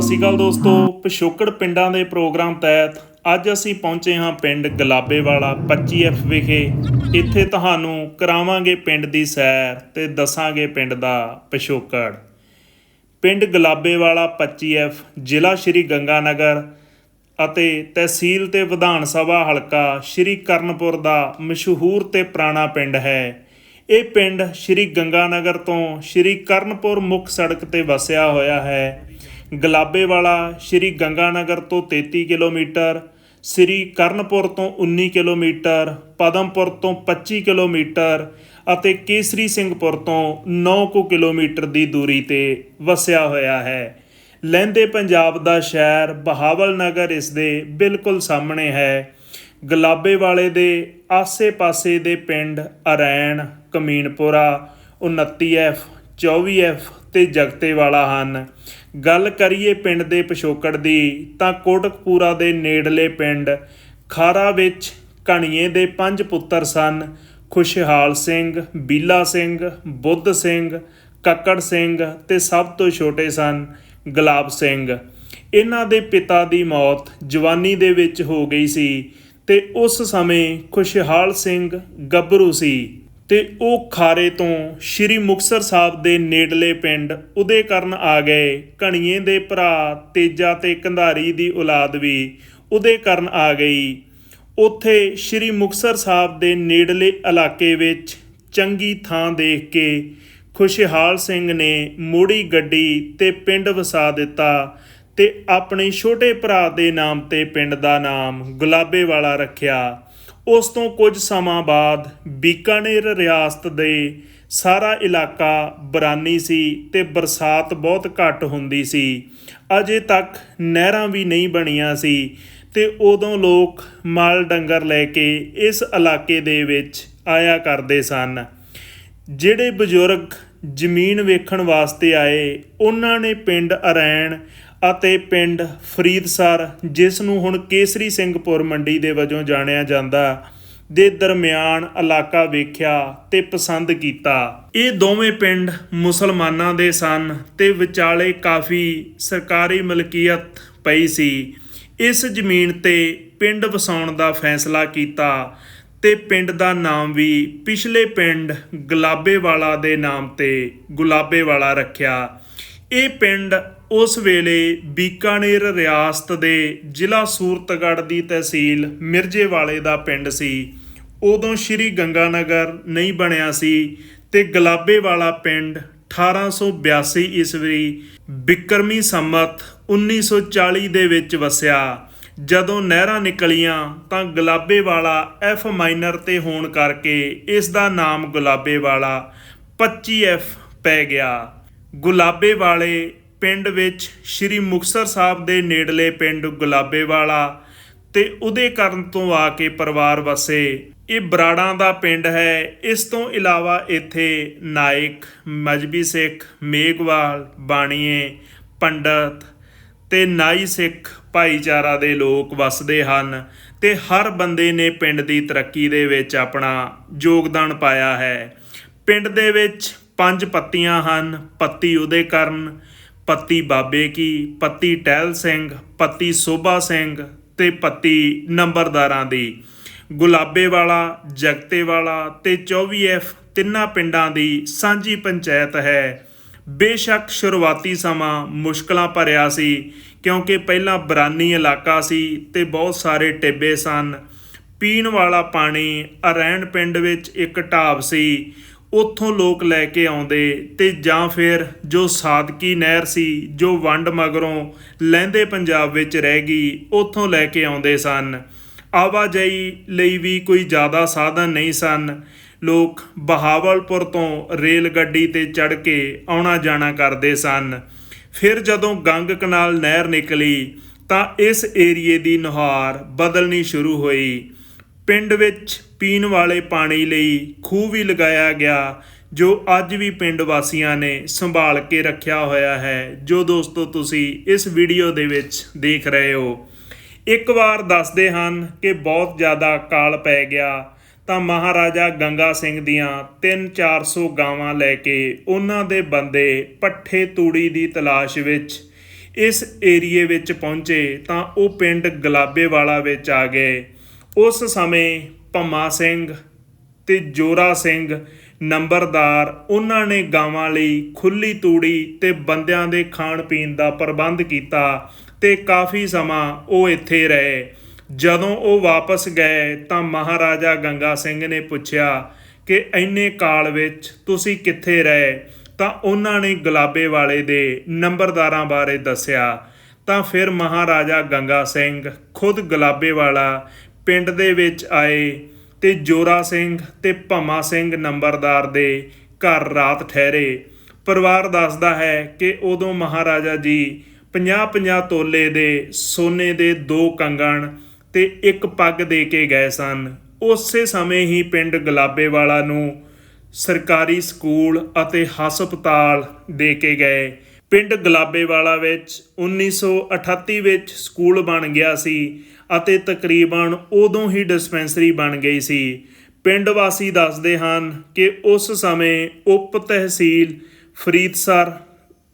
ਸਤਿ ਸ਼੍ਰੀ ਅਕਾਲ ਦੋਸਤੋ। ਪਿਛੋਕੜ ਪਿੰਡਾਂ ਦੇ ਪ੍ਰੋਗਰਾਮ ਤਹਿਤ ਅੱਜ ਅਸੀਂ ਪਹੁੰਚੇ ਹਾਂ ਪਿੰਡ ਗਲਾਬੇਵਾਲਾ 25F ਵਿਖੇ। ਇੱਥੇ ਤੁਹਾਨੂੰ ਕਰਾਵਾਂਗੇ ਪਿੰਡ ਦੀ ਸੈਰ ਤੇ ਦੱਸਾਂਗੇ ਪਿੰਡ ਦਾ ਪਿਛੋਕੜ। ਪਿੰਡ ਗਲਾਬੇਵਾਲਾ 25F ਜ਼ਿਲ੍ਹਾ ਸ਼੍ਰੀ ਗੰਗਾਨਗਰ ਅਤੇ ਤਹਿਸੀਲ ਤੇ ਵਿਧਾਨ ਸਭਾ ਹਲਕਾ ਸ਼੍ਰੀ ਕਰਨਪੁਰ ਦਾ ਮਸ਼ਹੂਰ ਤੇ ਪੁਰਾਣਾ ਪਿੰਡ ਹੈ। ਇਹ ਪਿੰਡ ਸ਼੍ਰੀ ਗੰਗਾਨਗਰ ਤੋਂ ਸ਼੍ਰੀ ਕਰਨਪੁਰ ਮੁੱਖ ਸੜਕ ਤੇ ਵਸਿਆ ਹੋਇਆ ਹੈ। ਗਲਾਬੇਵਾਲਾ ਸ਼੍ਰੀ ਗੰਗਾਨਗਰ ਤੋਂ 33 ਕਿਲੋਮੀਟਰ, ਸ਼੍ਰੀ ਕਰਨਪੁਰ ਤੋਂ 19 ਕਿਲੋਮੀਟਰ, ਪਦਮਪੁਰ ਤੋਂ 25 ਕਿਲੋਮੀਟਰ ਅਤੇ ਕੇਸਰੀ ਸਿੰਘਪੁਰ ਤੋਂ 9 ਕੁ ਕਿਲੋਮੀਟਰ ਦੀ ਦੂਰੀ ਤੇ ਵਸਿਆ ਹੋਇਆ ਹੈ। ਲਹਿੰਦੇ ਪੰਜਾਬ ਦਾ ਸ਼ਹਿਰ ਬਹਾਵਲ ਨਗਰ ਇਸ ਦੇ ਬਿਲਕੁਲ ਸਾਹਮਣੇ ਹੈ। ਗਲਾਬੇ ਵਾਲੇ ਦੇ ਆਸੇ-ਪਾਸੇ ਦੇ ਪਿੰਡ ਅਰੈਣ, ਕਮੀਨਪੁਰਾ 29F 24F ਤੇ ਜਗਤੇ ਵਾਲਾ ਹਨ। ਗੱਲ ਕਰੀਏ ਪਿੰਡ ਦੇ ਪਿਛੋਕੜ ਦੀ, ਤਾਂ ਕੋਟਕਪੂਰਾ ਦੇ ਨੇੜਲੇ ਪਿੰਡ ਖਾਰਾ ਵਿੱਚ ਕਣੀਏ ਦੇ ਪੰਜ ਪੁੱਤਰ ਸਨ। ਖੁਸ਼ਹਾਲ ਸਿੰਘ, ਬੀਲਾ ਸਿੰਘ, ਬੁੱਧ ਸਿੰਘ, ਕੱਕੜ ਸਿੰਘ ਤੇ ਸਭ ਤੋਂ ਛੋਟੇ ਸਨ ਗੁਲਾਬ ਸਿੰਘ। ਇਹਨਾਂ ਦੇ ਪਿਤਾ ਦੀ ਮੌਤ ਜਵਾਨੀ ਦੇ ਵਿੱਚ ਹੋ ਗਈ ਸੀ ਤੇ ਉਸ ਸਮੇਂ ਖੁਸ਼ਹਾਲ ਸਿੰਘ ਗੱਭਰੂ ਸੀ। ਤੇ ਉਹ ਖਾਰੇ ਤੋਂ ਸ਼੍ਰੀ ਮੁਕਤਸਰ ਸਾਹਿਬ ਦੇ ਨੇੜਲੇ ਪਿੰਡ ਉਦੇ ਕਰਨ ਆ ਗਏ। ਕਣੀਏ ਦੇ ਭਰਾ ਤੇਜਾ ਤੇ ਕੰਧਾਰੀ ਦੀ ਔਲਾਦ ਵੀ ਉਦੇ ਕਰਨ ਆ ਗਈ। ਉੱਥੇ ਸ਼੍ਰੀ ਮੁਕਤਸਰ ਸਾਹਿਬ ਦੇ ਨੇੜਲੇ ਇਲਾਕੇ ਵਿੱਚ ਚੰਗੀ ਥਾਂ ਦੇਖ ਕੇ ਖੁਸ਼ਹਾਲ ਸਿੰਘ ਨੇ ਮੋੜੀ ਗੱਡੀ ਤੇ ਪਿੰਡ ਵਸਾ ਦਿੱਤਾ ਤੇ ਆਪਣੇ ਛੋਟੇ ਭਰਾ ਦੇ ਨਾਮ ਤੇ ਪਿੰਡ ਦਾ ਨਾਮ ਗੁਲਾਬੇ ਵਾਲਾ ਰੱਖਿਆ। ਉਸ ਤੋਂ ਕੁਝ ਸਮਾਂ ਬਾਅਦ ਬੀਕਾਨੇਰ ਰਿਆਸਤ ਦੇ ਸਾਰਾ ਇਲਾਕਾ ਬਰਾਨੀ ਸੀ ਤੇ ਬਰਸਾਤ ਬਹੁਤ ਘੱਟ ਹੁੰਦੀ ਸੀ। ਅਜੇ ਤੱਕ ਨਹਿਰਾਂ ਵੀ ਨਹੀਂ ਬਣੀਆਂ ਸੀ ਤੇ ਉਦੋਂ ਲੋਕ ਮਾਲ ਡੰਗਰ ਲੈ ਕੇ ਇਸ ਇਲਾਕੇ ਦੇ ਵਿੱਚ ਆਇਆ ਕਰਦੇ ਸਨ। ਜਿਹੜੇ ਬਜ਼ੁਰਗ ਜ਼ਮੀਨ ਵੇਖਣ ਵਾਸਤੇ ਆਏ। ਉਹਨਾਂ ਨੇ ਪਿੰਡ ਅਰੈਣ ਅਤੇ ਪਿੰਡ ਫਰੀਦਸਰ, ਜਿਸ ਨੂੰ ਹੁਣ ਕੇਸਰੀ ਸਿੰਘਪੁਰ ਮੰਡੀ ਦੇ ਵਜੋਂ ਜਾਣਿਆ ਜਾਂਦਾ, ਦੇ ਦਰਮਿਆਨ ਇਲਾਕਾ ਵੇਖਿਆ ਤੇ ਪਸੰਦ ਕੀਤਾ। ਇਹ ਦੋਵੇਂ ਪਿੰਡ ਮੁਸਲਮਾਨਾਂ ਦੇ ਸਨ ਤੇ ਵਿਚਾਲੇ ਕਾਫੀ ਸਰਕਾਰੀ ਮਲਕੀਅਤ ਪਈ ਸੀ। ਇਸ ਜ਼ਮੀਨ ਤੇ ਪਿੰਡ ਵਸਾਉਣ ਦਾ ਫੈਸਲਾ ਕੀਤਾ ਤੇ ਪਿੰਡ ਦਾ ਨਾਮ ਵੀ ਪਿਛਲੇ ਪਿੰਡ ਗੁਲਾਬੇਵਾਲਾ ਦੇ ਨਾਮ ਤੇ ਗੁਲਾਬੇਵਾਲਾ ਰੱਖਿਆ। ਇਹ ਪਿੰਡ ਉਸ ਵੇਲੇ ਬੀਕਾਨੇਰ ਰਿਆਸਤ ਦੇ ਜ਼ਿਲ੍ਹਾ ਸੂਰਤਗੜ੍ਹ ਦੀ ਤਹਿਸੀਲ ਮਿਰਜੇਵਾਲੇ ਦਾ ਪਿੰਡ ਸੀ। ਉਦੋਂ ਸ਼੍ਰੀ ਗੰਗਾਨਗਰ ਨਹੀਂ ਬਣਿਆ ਸੀ ਤੇ ਗੁਲਾਬੇਵਾਲਾ ਪਿੰਡ 1882 ਈਸਵੀ ਬਿਕਰਮੀ ਸੰਮਤ 1940 ਦੇ ਵਿੱਚ ਵਸਿਆ। ਜਦੋਂ ਨਹਿਰਾਂ ਨਿਕਲੀਆਂ ਤਾਂ ਗੁਲਾਬੇ ਵਾਲਾ ਐਫ ਮਾਈਨਰ ਤੇ ਹੋਣ ਕਰਕੇ ਇਸ ਦਾ ਨਾਮ ਗੁਲਾਬੇ ਵਾਲਾ 25F ਪੈ ਗਿਆ। ਗੁਲਾਬੇ ਵਾਲੇ ਪਿੰਡ ਵਿੱਚ ਸ਼੍ਰੀ ਮੁਕਤਸਰ ਸਾਹਿਬ ਦੇ ਨੇੜਲੇ ਪਿੰਡ ਗੁਲਾਬੇ ਵਾਲਾ ਤੇ ਉਹਦੇ ਕਰਨ ਤੋਂ ਆ ਕੇ ਪਰਿਵਾਰ ਵਸੇ। ਇਹ ਬਰਾੜਾਂ ਦਾ ਪਿੰਡ ਹੈ। ਇਸ ਤੋਂ ਇਲਾਵਾ ਇੱਥੇ ਨਾਇਕ, ਮਜਬੀ ਸਿੱਖ ਮੇਗਵਾਲ ਬਾਣੀਏ, ਪੰਡਤ ਤੇ ਨਾਈ ਸਿੱਖ ਭਾਈਚਾਰਾ ਦੇ ਲੋਕ ਵਸਦੇ ਹਨ ਤੇ ਹਰ ਬੰਦੇ ਨੇ ਪਿੰਡ ਦੀ ਤਰੱਕੀ ਦੇ ਵਿੱਚ ਆਪਣਾ ਯੋਗਦਾਨ ਪਾਇਆ ਹੈ। ਪਿੰਡ ਦੇ ਵਿੱਚ ਪੰਜ ਪੱਤੀਆਂ ਹਨ, ਪੱਤੀ ਉਹਦੇ ਕਰਨ, ਪੱਤੀ ਬਾਬੇ ਕੀ, ਪੱਤੀ ਟਹਿਲ ਸਿੰਘ, ਪੱਤੀ ਸੋਭਾ ਸਿੰਘ ਤੇ ਪੱਤੀ ਨੰਬਰਦਾਰਾਂ ਦੀ। ਗੁਲਾਬੇ ਵਾਲਾ, ਜਗਤੇ ਵਾਲਾ ਤੇ 24F ਤਿੰਨਾਂ ਪਿੰਡਾਂ ਦੀ ਸਾਂਝੀ ਪੰਚਾਇਤ ਹੈ। ਬੇਸ਼ੱਕ ਸ਼ੁਰੂਆਤੀ ਸਮਾਂ ਮੁਸ਼ਕਲਾਂ ਭਰਿਆ ਸੀ, ਕਿਉਂਕਿ ਪਹਿਲਾਂ ਬਰਾਨੀ ਇਲਾਕਾ ਸੀ ਤੇ ਬਹੁਤ ਸਾਰੇ ਟਿੱਬੇ ਸਨ। ਪੀਣ ਵਾਲਾ ਪਾਣੀ ਅਰੈਣ ਪਿੰਡ ਵਿੱਚ ਇੱਕ ਢਾਬ ਸੀ। ਉੱਥੋਂ ਲੋਕ ਲੈ ਕੇ ਆਉਂਦੇ ਤੇ ਜਾਂ ਫਿਰ ਜੋ ਸਾਦਕੀ ਨਹਿਰ ਸੀ, ਜੋ ਵੰਡ ਮਗਰੋਂ ਲਹਿੰਦੇ ਪੰਜਾਬ ਵਿੱਚ ਰਹਿ ਗਈ, ਉੱਥੋਂ ਲੈ ਕੇ ਆਉਂਦੇ ਸਨ। ਆਵਾਜਾਈ ਲਈ ਵੀ ਕੋਈ ਜ਼ਿਆਦਾ ਸਾਧਨ ਨਹੀਂ ਸਨ। ਲੋਕ ਬਹਾਵਲਪੁਰ ਤੋਂ ਰੇਲ ਗੱਡੀ ਤੇ ਚੜ ਕੇ ਆਉਣਾ ਜਾਣਾ ਕਰਦੇ ਸਨ। ਫਿਰ ਜਦੋਂ ਗੰਗ ਕਨਾਲ ਨਹਿਰ ਨਿਕਲੀ ਤਾਂ ਇਸ ਏਰੀਏ ਦੀ ਨੁਹਾਰ ਬਦਲਣੀ ਸ਼ੁਰੂ ਹੋਈ। ਪਿੰਡ ਵਿੱਚ ਪੀਣ ਵਾਲੇ ਪਾਣੀ ਲਈ ਖੂਹ ਵੀ ਲਗਾਇਆ ਗਿਆ, ਜੋ ਅੱਜ ਵੀ ਪਿੰਡ ਵਾਸੀਆਂ ਨੇ ਸੰਭਾਲ ਕੇ ਰੱਖਿਆ ਹੋਇਆ ਹੈ। ਜੋ ਦੋਸਤੋ, ਤੁਸੀਂ ਇਸ ਵੀਡੀਓ ਦੇ ਵਿੱਚ ਦੇਖ ਰਹੇ ਹੋ। ਇੱਕ ਵਾਰ ਦੱਸਦੇ ਹਨ ਕਿ ਬਹੁਤ ਜ਼ਿਆਦਾ ਕਾਲ ਪੈ ਗਿਆ। ਤਾਂ ਮਹਾਰਾਜਾ ਗੰਗਾ ਸਿੰਘ ਦੀਆਂ 3-400 ਗਾਵਾਂ ਲੈ ਕੇ ਉਹਨਾਂ ਦੇ ਬੰਦੇ ਪੱਠੇ ਤੂੜੀ ਦੀ ਤਲਾਸ਼ ਵਿੱਚ ਇਸ ਏਰੀਏ ਵਿੱਚ ਪਹੁੰਚੇ ਤਾਂ ਉਹ ਪਿੰਡ ਗਲਾਬੇਵਾਲਾ ਵਿੱਚ ਆ ਗਏ। ਉਸ ਸਮੇਂ ਭੰਮਾ ਸਿੰਘ ਤੇ ਜੋਰਾ ਸਿੰਘ ਨੰਬਰਦਾਰ ਉਹਨਾਂ ਨੇ ਗਾਵਾਂ ਲਈ ਖੁੱਲੀ ਤੂੜੀ ਤੇ ਬੰਦਿਆਂ ਦੇ ਖਾਣ ਪੀਣ ਦਾ ਪ੍ਰਬੰਧ ਕੀਤਾ ਤੇ ਕਾਫੀ ਸਮਾਂ ਉਹ ਇੱਥੇ ਰਹੇ। ਜਦੋਂ ਉਹ ਵਾਪਸ ਗਏ ਤਾਂ ਮਹਾਰਾਜਾ ਗੰਗਾ ਸਿੰਘ ਨੇ ਪੁੱਛਿਆ ਕਿ ਇੰਨੇ ਕਾਲ ਵਿੱਚ ਤੁਸੀਂ ਕਿੱਥੇ ਰਹੇ? ਤਾਂ ਉਹਨਾਂ ਨੇ ਗੁਲਾਬੇ ਵਾਲੇ ਦੇ ਨੰਬਰਦਾਰਾਂ ਬਾਰੇ ਦੱਸਿਆ। ਤਾਂ ਫਿਰ ਮਹਾਰਾਜਾ ਗੰਗਾ ਸਿੰਘ ਖੁਦ ਗੁਲਾਬੇ ਵਾਲਾ ਪਿੰਡ ਦੇ ਵਿੱਚ ਆਏ ਤੇ ਜੋਰਾ ਸਿੰਘ ਤੇ ਭਮਾ ਸਿੰਘ ਨੰਬਰਦਾਰ ਦੇ ਘਰ ਰਾਤ ਠਹਿਰੇ। ਪਰਿਵਾਰ ਦੱਸਦਾ ਹੈ ਕਿ ਉਦੋਂ ਮਹਾਰਾਜਾ ਜੀ 50-50 ਤੋਲੇ ਦੇ ਸੋਨੇ ਦੇ ਦੋ ਕੰਗਣ ਤੇ ਇੱਕ ਪੱਗ ਦੇ ਕੇ ਗਏ ਸਨ। ਉਸੇ ਸਮੇਂ ਹੀ ਪਿੰਡ ਗੁਲਾਬੇਵਾਲਾ ਨੂੰ ਸਰਕਾਰੀ ਸਕੂਲ ਅਤੇ ਹਸਪਤਾਲ ਦੇ ਕੇ ਗਏ। ਪਿੰਡ ਗੁਲਾਬੇਵਾਲਾ ਵਿੱਚ 1938 ਵਿੱਚ ਸਕੂਲ ਬਣ ਗਿਆ ਸੀ ਅਤੇ ਤਕਰੀਬਨ ਉਦੋਂ ਹੀ ਡਿਸਪੈਂਸਰੀ ਬਣ ਗਈ ਸੀ। ਪਿੰਡ ਵਾਸੀ ਦੱਸਦੇ ਹਨ ਕਿ ਉਸ ਸਮੇਂ ਉਪ ਤਹਿਸੀਲ ਫਰੀਦਸਰ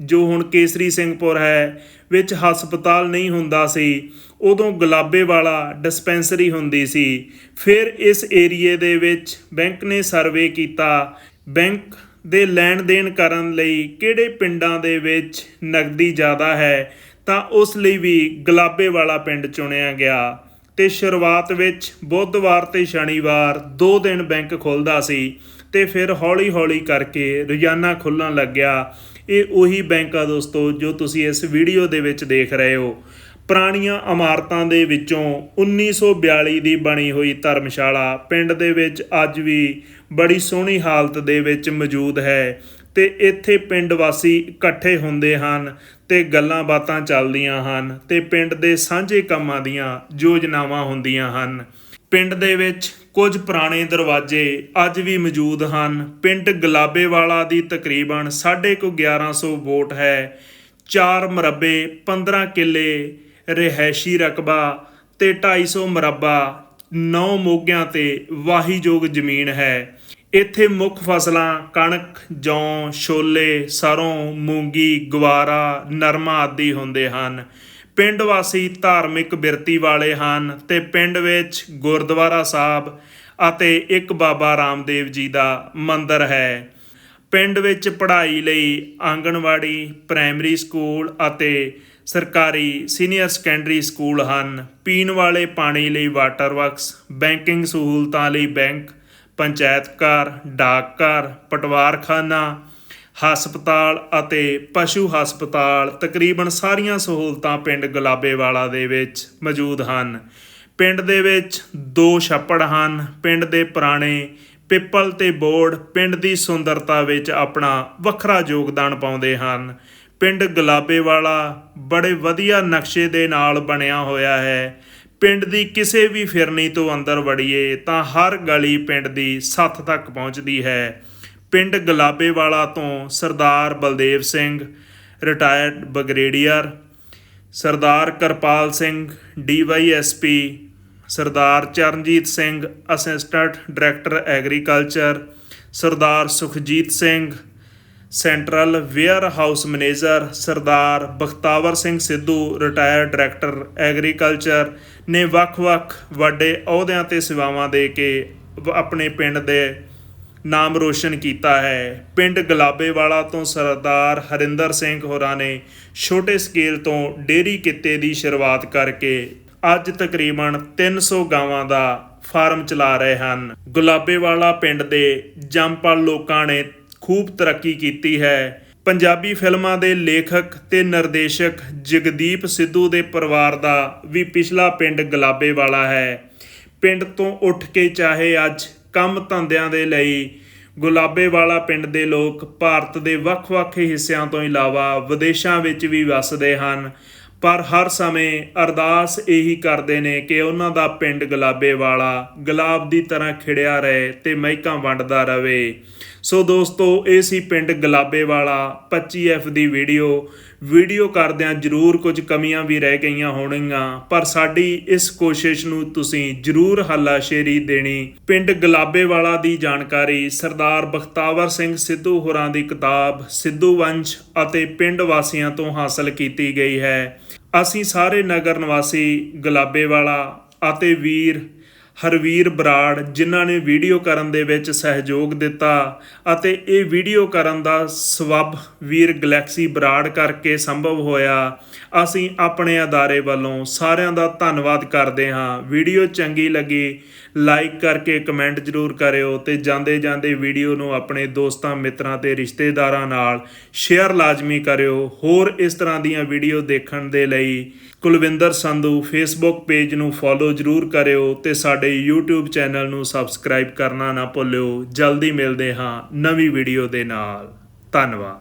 ਜੋ ਹੁਣ ਕੇਸਰੀ ਸਿੰਘਪੁਰ ਹੈ, ਵਿੱਚ ਹਸਪਤਾਲ ਨਹੀਂ ਹੁੰਦਾ ਸੀ, ਉਦੋਂ ਗੁਲਾਬੇ ਵਾਲਾ ਡਿਸਪੈਂਸਰੀ ਹੁੰਦੀ ਸੀ। ਫਿਰ ਇਸ ਏਰੀਏ ਦੇ ਵਿੱਚ ਬੈਂਕ ਨੇ ਸਰਵੇ ਕੀਤਾ। ਬੈਂਕ ਦੇ ਲੈਣ ਦੇਣ ਕਰਨ ਲਈ ਕਿਹੜੇ ਪਿੰਡਾਂ ਦੇ ਵਿੱਚ ਨਗਦੀ ਜ਼ਿਆਦਾ ਹੈ, ਤਾਂ ਉਸ ਲਈ ਵੀ ਗੁਲਾਬੇ ਵਾਲਾ ਪਿੰਡ ਚੁਣਿਆ ਗਿਆ। ਤੇ ਸ਼ੁਰੂਆਤ ਵਿੱਚ ਬੁੱਧਵਾਰ ਤੇ ਸ਼ਨੀਵਾਰ ਦੋ ਦਿਨ ਬੈਂਕ ਖੁੱਲਦਾ ਸੀ ਤੇ ਫਿਰ ਹੌਲੀ-ਹੌਲੀ ਕਰਕੇ ਰੋਜ਼ਾਨਾ ਖੁੱਲਣ ਲੱਗਿਆ। ਇਹ ਉਹੀ ਬੈਂਕ ਆ ਦੋਸਤੋ, ਜੋ ਤੁਸੀਂ ਇਸ ਵੀਡੀਓ ਦੇ ਵਿੱਚ ਦੇਖ ਰਹੇ ਹੋ। ਪੁਰਾਣੀਆਂ ਇਮਾਰਤਾਂ ਦੇ ਵਿੱਚੋਂ 1942 ਦੀ ਬਣੀ ਹੋਈ ਧਰਮਸ਼ਾਲਾ ਪਿੰਡ ਦੇ ਵਿੱਚ ਅੱਜ ਵੀ ਬੜੀ ਸੋਹਣੀ ਹਾਲਤ ਦੇ ਵਿੱਚ ਮੌਜੂਦ ਹੈ। ਤੇ ਇੱਥੇ ਪਿੰਡ ਵਾਸੀ ਇਕੱਠੇ ਹੁੰਦੇ ਹਨ ਤੇ ਗੱਲਾਂ ਬਾਤਾਂ ਚੱਲਦੀਆਂ ਹਨ ਤੇ ਪਿੰਡ ਦੇ ਸਾਂਝੇ ਕੰਮਾਂ ਦੀਆਂ ਯੋਜਨਾਵਾਂ ਹੁੰਦੀਆਂ ਹਨ। ਪਿੰਡ ਦੇ ਵਿੱਚ ਕੁਝ ਪੁਰਾਣੇ ਦਰਵਾਜ਼ੇ ਅੱਜ ਵੀ ਮੌਜੂਦ ਹਨ। ਪਿੰਡ ਗੁਲਾਬੇਵਾਲਾ ਦੀ ਤਕਰੀਬਨ 1150 ਵੋਟ ਹੈ। 4 ਮਰਬੇ 15 ਕਿੱਲੇ, ਰਿਹਾਇਸ਼ੀ ਰਕਬਾ ਤੇ 250 ਮਰਬਾ 9 ਮੋਗਿਆਂ ਤੇ ਵਾਹੀਯੋਗ ਜ਼ਮੀਨ ਹੈ। ਇੱਥੇ ਮੁੱਖ ਫਸਲਾਂ ਕਣਕ, ਜੌਂ, ਛੋਲੇ ਸਰੋਂ ਮੂੰਗੀ ਗਵਾਰਾ ਨਰਮਾ ਆਦਿ ਹੁੰਦੇ ਹਨ। ਪਿੰਡ ਵਾਸੀ ਧਾਰਮਿਕ ਬਿਰਤੀ ਵਾਲੇ ਹਨ ਤੇ ਪਿੰਡ ਵਿੱਚ ਗੁਰਦੁਆਰਾ ਸਾਹਿਬ ਅਤੇ ਇੱਕ ਬਾਬਾ ਰਾਮਦੇਵ ਜੀ ਦਾ ਮੰਦਿਰ ਹੈ। ਪਿੰਡ ਵਿੱਚ ਪੜ੍ਹਾਈ ਲਈ ਆਂਗਣਵਾੜੀ, ਪ੍ਰਾਇਮਰੀ ਸਕੂਲ ਅਤੇ ਸਰਕਾਰੀ ਸੀਨੀਅਰ ਸੈਕੰਡਰੀ ਸਕੂਲ ਹਨ। ਪੀਣ ਵਾਲੇ ਪਾਣੀ ਲਈ ਵਾਟਰ ਵਰਕਸ, ਬੈਂਕਿੰਗ ਸਹੂਲਤਾਂ ਲਈ ਬੈਂਕ ਪੰਚਾਇਤ ਘਰ ਡਾਕਘਰ ਪਟਵਾਰਖਾਨਾ, ਹਸਪਤਾਲ ਅਤੇ ਪਸ਼ੂ ਹਸਪਤਾਲ ਤਕਰੀਬਨ ਸਾਰੀਆਂ ਸਹੂਲਤਾਂ ਪਿੰਡ ਗੁਲਾਬੇਵਾਲਾ ਦੇ ਵਿੱਚ ਮੌਜੂਦ ਹਨ। ਪਿੰਡ ਦੇ ਵਿੱਚ ਦੋ ਛੱਪੜ ਹਨ। ਪਿੰਡ ਦੇ ਪੁਰਾਣੇ ਪਿੱਪਲ ਤੇ ਬੋਰਡ ਪਿੰਡ ਦੀ ਸੁੰਦਰਤਾ ਵਿੱਚ ਆਪਣਾ ਵੱਖਰਾ ਯੋਗਦਾਨ ਪਾਉਂਦੇ ਹਨ। ਪਿੰਡ ਗੁਲਾਬੇਵਾਲਾ ਬੜੇ ਵਧੀਆ ਨਕਸ਼ੇ ਦੇ ਨਾਲ ਬਣਿਆ ਹੋਇਆ ਹੈ। ਪਿੰਡ ਦੀ ਕਿਸੇ ਵੀ ਫਿਰਨੀ ਤੋਂ ਅੰਦਰ ਵੜੀਏ ਤਾਂ ਹਰ ਗਲੀ ਪਿੰਡ ਦੀ ਸੱਥ ਤੱਕ ਪਹੁੰਚਦੀ ਹੈ। ਪਿੰਡ ਗੁਲਾਬੇਵਾਲਾ ਤੋਂ Sardar Baldev Singh retired brigadier Sardar Kirpal Singh DYSP Sardar Charanjit Singh assistant director agriculture Sardar Sukhjit Singh central warehouse manager Sardar Bakhtawar Singh Sidhu retire director agriculture ਨੇ ਵੱਖ-ਵੱਖ ਵੱਡੇ ਅਹੁਦਿਆਂ ਤੇ ਸੇਵਾਵਾਂ ਦੇ ਕੇ ਆਪਣੇ ਪਿੰਡ ਦੇ ਨਾਮ ਰੋਸ਼ਨ ਕੀਤਾ ਹੈ। ਪਿੰਡ ਗੁਲਾਬੇਵਾਲਾ ਤੋਂ ਸਰਦਾਰ ਹਰਿੰਦਰ ਸਿੰਘ ਹੋਰਾਂ ਨੇ ਛੋਟੇ ਸਕੇਲ ਤੋਂ ਡੇਰੀ ਕਿੱਤੇ ਦੀ ਸ਼ੁਰੂਆਤ ਕਰਕੇ ਅੱਜ ਤਕਰੀਬਨ 300 ਗਾਵਾਂ ਦਾ ਫਾਰਮ ਚਲਾ ਰਹੇ ਹਨ। ਗੁਲਾਬੇਵਾਲਾ ਪਿੰਡ ਦੇ ਜੰਪਲ ਲੋਕਾਂ ਨੇ ਖੂਬ ਤਰੱਕੀ ਕੀਤੀ ਹੈ। ਪੰਜਾਬੀ ਫਿਲਮਾਂ ਦੇ ਲੇਖਕ ਤੇ ਨਿਰਦੇਸ਼ਕ ਜਗਦੀਪ ਸਿੱਧੂ ਦੇ ਪਰਿਵਾਰ ਦਾ ਵੀ ਪਿਛਲਾ ਪਿੰਡ ਗੁਲਾਬੇਵਾਲਾ ਹੈ। ਪਿੰਡ ਤੋਂ ਉੱਠ ਕੇ ਚਾਹੇ ਅੱਜ ਕੰਮ ਧੰਦਿਆਂ ਦੇ ਲਈ ਗੁਲਾਬੇ ਵਾਲਾ ਪਿੰਡ ਦੇ ਲੋਕ ਭਾਰਤ ਦੇ ਵੱਖ-ਵੱਖ ਹਿੱਸਿਆਂ ਤੋਂ ਇਲਾਵਾ ਵਿਦੇਸ਼ਾਂ ਵਿੱਚ ਵੀ ਵੱਸਦੇ ਹਨ। ਪਰ ਹਰ ਸਮੇਂ ਅਰਦਾਸ ਇਹੀ ਕਰਦੇ ਨੇ ਕਿ ਉਹਨਾਂ ਦਾ ਪਿੰਡ ਗੁਲਾਬੇ ਵਾਲਾ ਗੁਲਾਬ ਦੀ ਤਰ੍ਹਾਂ ਖਿੜਿਆ ਰਹੇ ਤੇ ਮਹਿਕਾਂ ਵੰਡਦਾ ਰਹੇ। ਸੋ ਦੋਸਤੋ, ਇਹ ਸੀ ਪਿੰਡ ਗੁਲਾਬੇਵਾਲਾ 25F ਦੀ ਵੀਡੀਓ। ਵੀਡੀਓ ਕਰਦਿਆਂ ਜ਼ਰੂਰ ਕੁਝ ਕਮੀਆਂ ਵੀ ਰਹਿ ਗਈਆਂ ਹੋਣਗੀਆਂ, ਪਰ ਸਾਡੀ ਇਸ ਕੋਸ਼ਿਸ਼ ਨੂੰ ਤੁਸੀਂ ਜ਼ਰੂਰ ਹੱਲਾਸ਼ੇਰੀ ਦੇਣੀ। ਪਿੰਡ ਗੁਲਾਬੇਵਾਲਾ ਦੀ ਜਾਣਕਾਰੀ, ਸਰਦਾਰ ਬਖਤਾਵਰ ਸਿੰਘ ਸਿੱਧੂ ਹੋਰਾਂ ਦੀ ਕਿਤਾਬ, ਸਿੱਧੂ ਵੰਸ਼ ਅਤੇ ਪਿੰਡ ਵਾਸੀਆਂ ਤੋਂ ਹਾਸਲ ਕੀਤੀ ਗਈ ਹੈ। ਅਸੀਂ ਸਾਰੇ ਨਗਰ ਨਿਵਾਸੀ ਗੁਲਾਬੇਵਾਲਾ ਅਤੇ ਵੀਰ ਹਰਵੀਰ ਬਰਾੜ, ਜਿਨ੍ਹਾਂ ਨੇ ਵੀਡੀਓ ਕਰਨ ਦੇ ਵਿੱਚ ਸਹਿਯੋਗ ਦਿੱਤਾ ਅਤੇ ਇਹ ਵੀਡੀਓ ਕਰਨ ਦਾ ਸਬਬ ਵੀਰ ਗਲੈਕਸੀ ਬਰਾੜ ਕਰਕੇ ਸੰਭਵ ਹੋਇਆ। ਅਸੀਂ ਆਪਣੇ ਅਦਾਰੇ ਵੱਲੋਂ ਸਾਰਿਆਂ ਦਾ ਧੰਨਵਾਦ ਕਰਦੇ ਹਾਂ। ਵੀਡੀਓ ਚੰਗੀ ਲੱਗੀ ਲਾਈਕ ਕਰਕੇ ਕਮੈਂਟ ਜ਼ਰੂਰ ਕਰਿਓ ਤੇ ਜਾਂਦੇ ਜਾਂਦੇ ਵੀਡੀਓ ਨੂੰ ਆਪਣੇ ਦੋਸਤਾਂ, ਮਿੱਤਰਾਂ ਤੇ ਰਿਸ਼ਤੇਦਾਰਾਂ ਨਾਲ ਸ਼ੇਅਰ ਲਾਜ਼ਮੀ ਕਰਿਓ। ਹੋਰ ਇਸ ਤਰ੍ਹਾਂ ਦੀਆਂ ਵੀਡੀਓ ਦੇਖਣ ਦੇ ਲਈ ਕੁਲਵਿੰਦਰ ਸੰਧੂ ਫੇਸਬੁੱਕ ਪੇਜ ਨੂੰ ਫੋਲੋ ਜ਼ਰੂਰ ਕਰਿਓ ਤੇ ਸਾਡੇ YouTube ਚੈਨਲ ਨੂੰ ਸਬਸਕ੍ਰਾਈਬ ਕਰਨਾ ਨਾ ਭੁੱਲਿਓ। ਜਲਦੀ ਮਿਲਦੇ ਹਾਂ ਨਵੀਂ ਵੀਡੀਓ ਦੇ ਨਾਲ। ਧੰਨਵਾਦ।